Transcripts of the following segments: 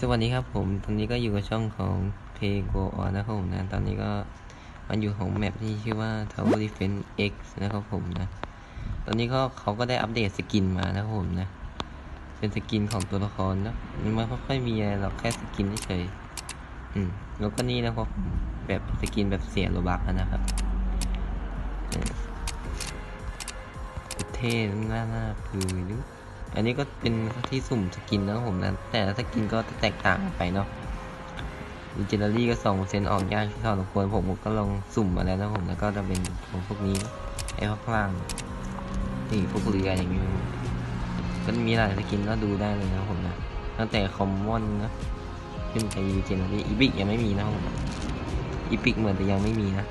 สวัสดีครับผมตอนนี้ก็อยู่กับช่องของ p a y Go On นะครับผมนะ ตอนนี้ก็มันอยู่ของแมปที่ชื่อว่า Tower Defense X นะครับผมนะ ตอนนี้ก็เขาก็ได้อัปเดตสกินมานะครับผมนะ เป็นสกินของตัวละครเนอะมันไม่ค่อยมีอะไรหรอกแค่สกินเฉยอืมแล้วก็นี่นะครับแบบสกินแบบเสียโลบักนะครับเท่หน้าหน้าพือหรื อันนี้ก็เป็นที่สุ่มสกินนะผมนะแต่ละสกินก็แตกต่างกันไปเนาะดิจิทัลลี่ก็สองเซนออกยากที่พอสมควรผมก็ลองสุ่มมาแล้วนะผมแล้วก็จะเป็นของพวกนี้ไอ้พวกล่างนี่พวกเรืออย่างนี้ยก็มีหลายสกินก็ดูได้เลยนะผมนะตั้งแต่คอมมอนนะขึ้นไปดิจิทัลลี่อีพิกยังไม่มีนะผมอีพิกเหมือนแต่ยังไม่มีนะ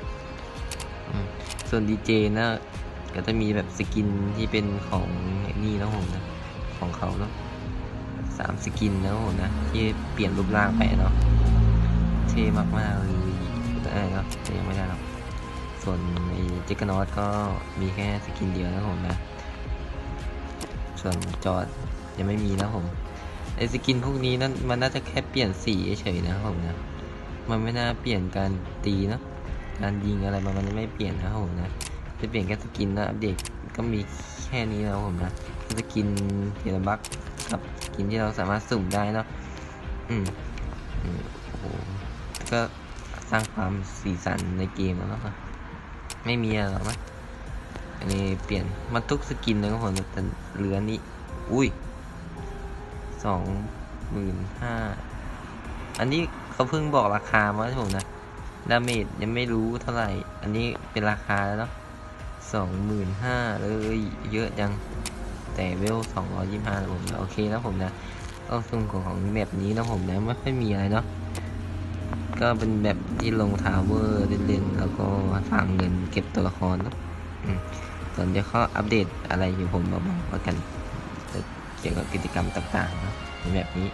ส่วนดีเจนะก็จะมีแบบสกินที่เป็นของไอ้นี่นะผมนะ เขาเนาะสามสกินแล้วนะที่เปลี่ยนรูปร่างไปเนาะเท่มากๆเลยอะไรเนาะแต่ยังไม่ได้หรอกส่วนไอ้เจกนอตก็มีแค่สกินเดียวนะผมนะส่วนจอดยังไม่มีนะผมไอ้สกินพวกนี้นั่นมันน่าจะแค่เปลี่ยนสีเฉยๆนะผมนะมันไม่น่าเปลี่ยนการตีเนาะการยิงอะไรมันมันไม่เปลี่ยนนะผมนะจะเปลี่ยนแค่สกินนะอัปเดตก็มี แค่นี้นะครับผมนะสกินเทเลบักกับสกินที่เราสามารถสุ่มได้เนาะอืมอืมโอ้โหก็สร้างความสีสันในเกมแล้วเนาะไม่มีอะไรหรอกมั้ยอันนี้เปลี่ยนมันทุกสกินเลยครับผมแต่เหลือนี้ อุ้ยสองหมื่นห้าอันนี้เขาเพิ่งบอกราคามาให้ผมนะดาเมจยังไม่รู้เท่าไหร่ อันนี้เป็นราคาแล้วเนาะ สองหมื่นห้าเลยเยอะจัง แต่เวลสองร้อยยี่ห้าผมนะโอเคนะผมนะก็ส่วนของของแบบนี้นะผมนะไม่ค่อยมีอะไรเนาะก็เป็นแบบที่ลงทาวเวอร์เล่นๆแล้วก็ฝากเงินเก็บตัวละครเนาะอืมส่วนเดี๋ยวเขาอัปเดตอะไรอยู่ผมมาบอกแล้วกันเกี่ยวกับกิจกรรมต่างๆเนาะในแบบนี้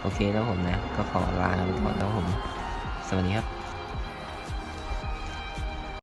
โอเคนะผมนะ ก็ขอลาไปก่อนนะผม สวัสดีครับ